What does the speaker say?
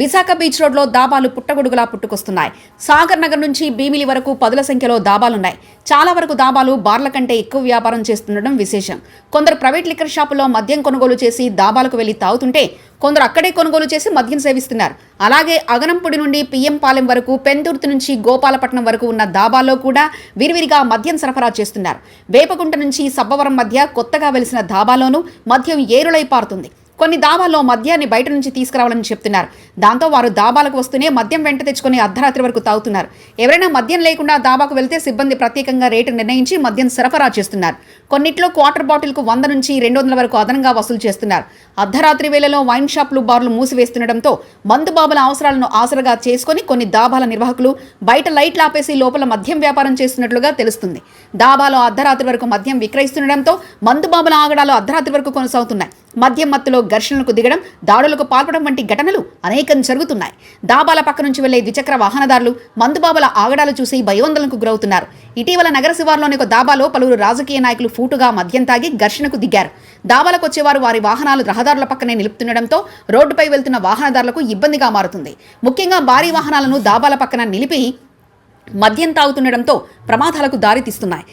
Visakha beach రోడ్లో దాబాలు పుట్టగొడుగులా పుట్టుకొస్తున్నాయి. సాగర్ నగర్ నుంచి భీమిలి వరకు పదుల సంఖ్యలో దాబాలున్నాయి. చాలా వరకు దాబాలు బార్ల కంటే ఎక్కువ వ్యాపారం చేస్తుండడం విశేషం. కొందరు ప్రైవేట్ లిక్కర్ షాపుల్లో మద్యం కొనుగోలు చేసి దాబాలకు వెళ్ళి తాగుతుంటే కొందరు అక్కడే కొనుగోలు చేసి మద్యం సేవిస్తున్నారు. అలాగే అగనంపుడి నుండి పిఎం పాలెం వరకు పెందుర్తి నుంచి గోపాలపట్నం వరకు ఉన్న దాబాల్లో కూడా విరివిరిగా మద్యం సరఫరా చేస్తున్నారు. వేపకుంట నుంచి సబ్బవరం మధ్య కొత్తగా వెలిసిన దాబాలోనూ మద్యం ఏరులై పారుతుంది. కొన్ని దాబాల్లో మద్యాన్ని బయట నుంచి తీసుకురావాలని చెప్తున్నారు. దాంతో వారు దాబాలకు వస్తూనే మద్యం వెంట తెచ్చుకొని అర్ధరాత్రి వరకు తాగుతున్నారు. ఎవరైనా మద్యం లేకుండా దాబాకు వెళ్తే సిబ్బంది ప్రత్యేకంగా రేటు నిర్ణయించి మద్యం సరఫరా చేస్తున్నారు. కొన్నిట్లో క్వార్టర్ బాటిల్కు వంద నుంచి రెండు వందల వరకు అదనంగా వసూలు చేస్తున్నారు. అర్ధరాత్రి వేళలో వైన్ షాపులు బార్లు మూసివేస్తుండటంతో మందుబాబుల అవసరాలను ఆసరగా చేసుకొని కొన్ని దాబాల నిర్వాహకులు బయట లైట్లు ఆపేసి లోపల మద్యం వ్యాపారం చేస్తున్నట్లుగా తెలుస్తుంది. దాబాలో అర్ధరాత్రి వరకు మద్యం విక్రయిస్తుండటంతో మందుబాబుల ఆగడాలు అర్ధరాత్రి వరకు కొనసాగుతున్నాయి. మద్యం మత్తులో ఘర్షణలకు దిగడం దాడులకు పాల్పడం వంటి ఘటనలు అనేకం జరుగుతున్నాయి. దాబాల పక్క నుంచి వెళ్ళే ద్విచక్ర వాహనదారులు మందుబాబుల ఆగడాలు చూసి భయోందనకు గురవుతున్నారు. ఇటీవల నగర శివార్లోని ఒక దాబాలో పలువురు రాజకీయ నాయకులు ఫూటుగా మద్యం తాగి ఘర్షణకు దిగారు. దాబాలకు వచ్చేవారు వారి వాహనాలు రహదారుల పక్కనే నిలుపుతుండటంతో రోడ్డుపై వెళ్తున్న వాహనదారులకు ఇబ్బందిగా మారుతుంది. ముఖ్యంగా భారీ వాహనాలను దాబాల పక్కన నిలిపి మద్యం తాగుతుండటంతో ప్రమాదాలకు దారితీస్తున్నాయి